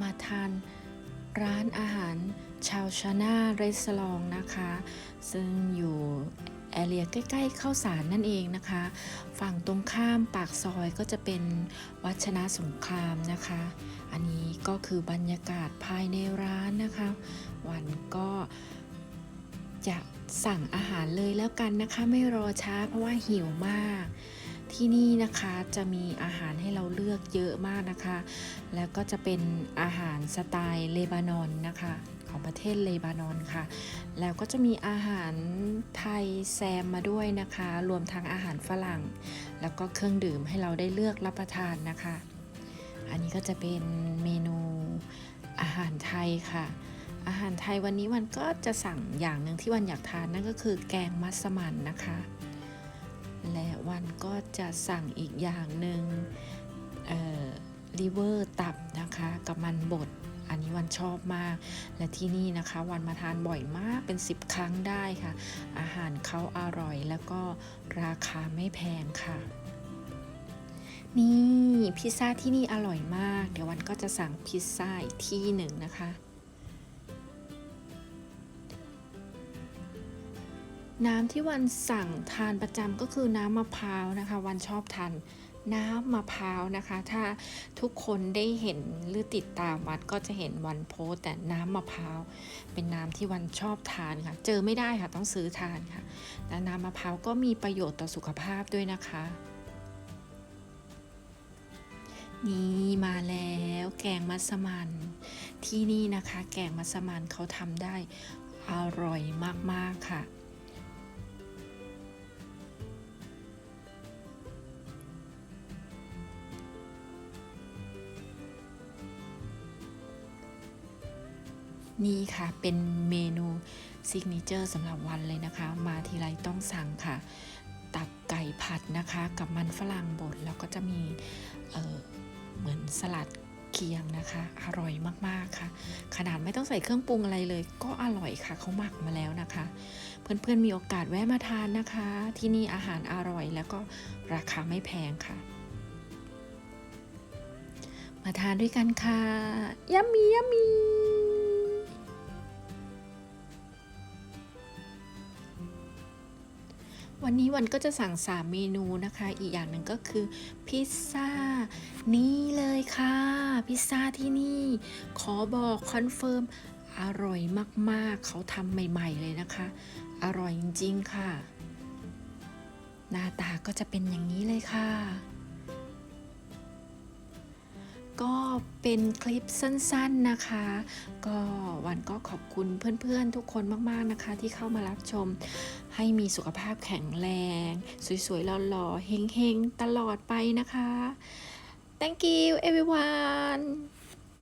มาทานร้านอาหารชาวชานาเรสลองนะคะ ซึ่งอยู่แอเรียใกล้ๆเข้าสารนั่นเองนะคะ ฝั่งตรงข้ามปากซอยก็จะเป็นวัชนะสงครามนะคะ อันนี้ก็คือบรรยากาศภายในร้านนะคะ วันก็จะสั่งอาหารเลยแล้วกันนะคะ ไม่รอช้าเพราะว่าหิวมาก ที่นี่นะคะจะมีอาหารให้เราเลือกเยอะมากนะคะ แล้วก็จะเป็นอาหารสไตล์เลบานอนนะคะของประเทศเลบานอนค่ะ แล้วก็จะมีอาหารไทยแซมมาด้วยนะคะ รวมทั้งอาหารฝรั่ง แล้วก็เครื่องดื่มให้เราได้เลือกรับประทานนะคะ อันนี้ก็จะเป็นเมนูอาหารไทยค่ะ อาหารไทยวันนี้วันก็จะสั่งอย่างหนึ่งที่วันอยากทานนั่นก็คือแกงมัสมั่นนะคะ และวันก็จะสั่งอีกอย่างหนึ่งลิเวอร์ตับนะคะกับมันบดอันนี้วันชอบมาก และที่นี่นะคะวันมาทานบ่อยมากเป็น 10 ครั้งได้ค่ะ อาหารเขาอร่อยแล้วก็ราคาไม่แพงค่ะ นี่พิซซ่าที่นี่อร่อยมาก เดี๋ยววันก็จะสั่งพิซซ่าอีกที่หนึ่งนะคะ น้ำที่วันสั่งทานประจำก็คือน้ำมะพร้าวนะคะ วันชอบทานน้ำมะพร้าวนะคะ ถ้าทุกคนได้เห็นหรือติดตามวัดก็จะเห็นวันโพสแต่น้ำมะพร้าวเป็นน้ำที่วันชอบทานค่ะ เจอไม่ได้ค่ะต้องซื้อทานค่ะและน้ำมะพร้าวก็มีประโยชน์ต่อสุขภาพด้วยนะคะ นี่มาแล้วแกงมัสมันที่นี่นะคะ แกงมัสมันเขาทำได้อร่อยมากๆค่ะ นี่ค่ะเป็นเมนูซิกเนเจอร์สำหรับวันเลยนะคะ มาทีไรต้องสั่งค่ะ ตับไก่ผัดนะคะ กับมันฝรั่งบดแล้วก็จะมีเเหมือนสลัดเคียงนะคะ อร่อยมากๆค่ะ ขนาดไม่ต้องใส่เครื่องปรุงอะไรเลย ก็อร่อยค่ะเขาหมักมาแล้วนะคะ เพื่อนๆมีโอกาสแวะมาทานนะคะ ที่นี่อาหารอร่อยแล้วก็ราคาไม่แพงค่ะ มาทานด้วยกันค่ะยัมมี่ยัมมี่ วันนี้วันก็จะสั่ง3เมนูนะคะ อีกอย่างหนึ่งก็คือพิซซ่านี่เลยค่ะ พิซซ่าที่นี่ ขอบอกคอนเฟิร์มอร่อยมากๆ เขาทำใหม่ๆเลยนะคะ อร่อยจริงๆค่ะ หน้าตาก็จะเป็นอย่างนี้เลยค่ะ ก็เป็นคลิปสั้นๆนะคะ ก็วันก็ขอบคุณเพื่อนๆทุกคนมากๆนะคะ ที่เข้ามารับชม ให้มีสุขภาพแข็งแรง สวยๆหล่อๆเฮงๆ ตลอดไปนะคะ thank you everyone